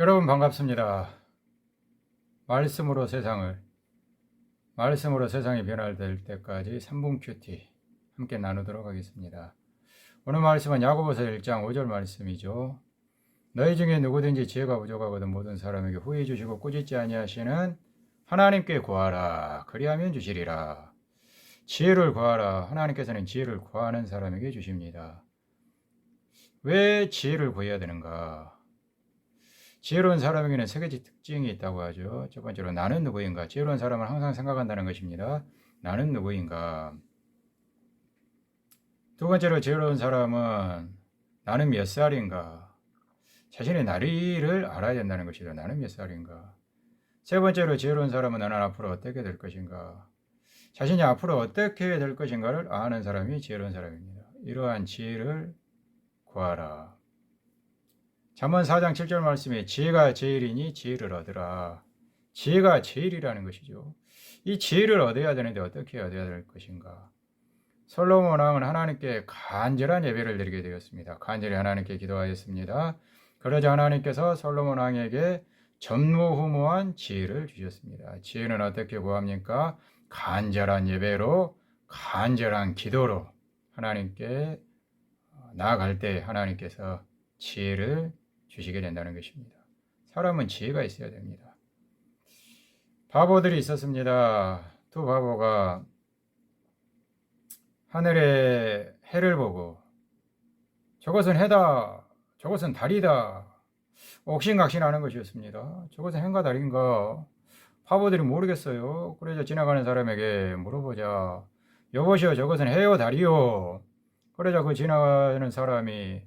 여러분 반갑습니다. 말씀으로 세상을 말씀으로 세상이 변화될 때까지 3분 큐티 함께 나누도록 하겠습니다. 오늘 말씀은 야고보서 1장 5절 말씀이죠. 너희 중에 누구든지 지혜가 부족하거든 모든 사람에게 후히 주시고 꾸짖지 아니하시는 하나님께 구하라 그리하면 주시리라. 지혜를 구하라. 하나님께서는 지혜를 구하는 사람에게 주십니다. 왜 지혜를 구해야 되는가? 지혜로운 사람에게는 세 가지 특징이 있다고 하죠. 첫 번째로 나는 누구인가? 지혜로운 사람은 항상 생각한다는 것입니다. 나는 누구인가? 두 번째로 지혜로운 사람은 나는 몇 살인가? 자신의 나이를 알아야 된다는 것이죠. 나는 몇 살인가? 세 번째로 지혜로운 사람은 나는 앞으로 어떻게 될 것인가? 자신이 앞으로 어떻게 될 것인가를 아는 사람이 지혜로운 사람입니다. 이러한 지혜를 구하라. 잠언 4장 7절 말씀에 지혜가 제일이니 지혜를 얻으라. 지혜가 제일이라는 것이죠. 이 지혜를 얻어야 되는데 어떻게 얻어야 될 것인가? 솔로몬 왕은 하나님께 간절한 예배를 드리게 되었습니다. 간절히 하나님께 기도하였습니다. 그러자 하나님께서 솔로몬 왕에게 전무후무한 지혜를 주셨습니다. 지혜는 어떻게 구합니까? 간절한 예배로 간절한 기도로 하나님께 나아갈 때 하나님께서 지혜를 주시게 된다는 것입니다. 사람은 지혜가 있어야 됩니다. 바보들이 있었습니다. 두 바보가 하늘의 해를 보고 저것은 해다, 저것은 달이다. 옥신각신하는 것이었습니다. 저것은 해인가 달인가? 바보들이 모르겠어요. 그래서 지나가는 사람에게 물어보자. 여보시오, 저것은 해요, 달이요. 그러자 그 지나가는 사람이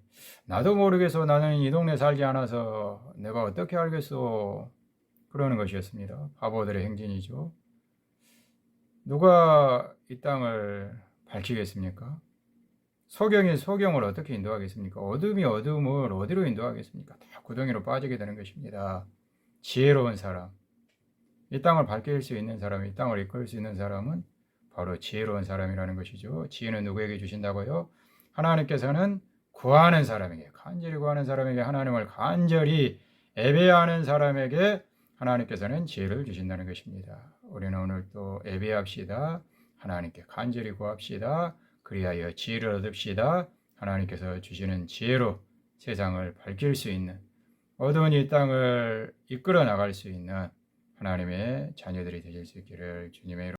나도 모르겠어. 나는 이 동네 살지 않아서 내가 어떻게 알겠어. 그러는 것이었습니다. 바보들의 행진이죠. 누가 이 땅을 밝히겠습니까? 소경이 소경을 어떻게 인도하겠습니까? 어둠이 어둠을 어디로 인도하겠습니까? 다 구덩이로 빠지게 되는 것입니다. 지혜로운 사람, 이 땅을 밝힐 수 있는 사람, 이 땅을 이끌 수 있는 사람은 바로 지혜로운 사람이라는 것이죠. 지혜는 누구에게 주신다고요? 하나님께서는 구하는 사람에게, 간절히 구하는 사람에게, 하나님을 간절히 예배하는 사람에게 하나님께서는 지혜를 주신다는 것입니다. 우리는 오늘 또 예배합시다. 하나님께 간절히 구합시다. 그리하여 지혜를 얻읍시다. 하나님께서 주시는 지혜로 세상을 밝힐 수 있는 어두운 이 땅을 이끌어 나갈 수 있는 하나님의 자녀들이 되실 수 있기를 주님의 이름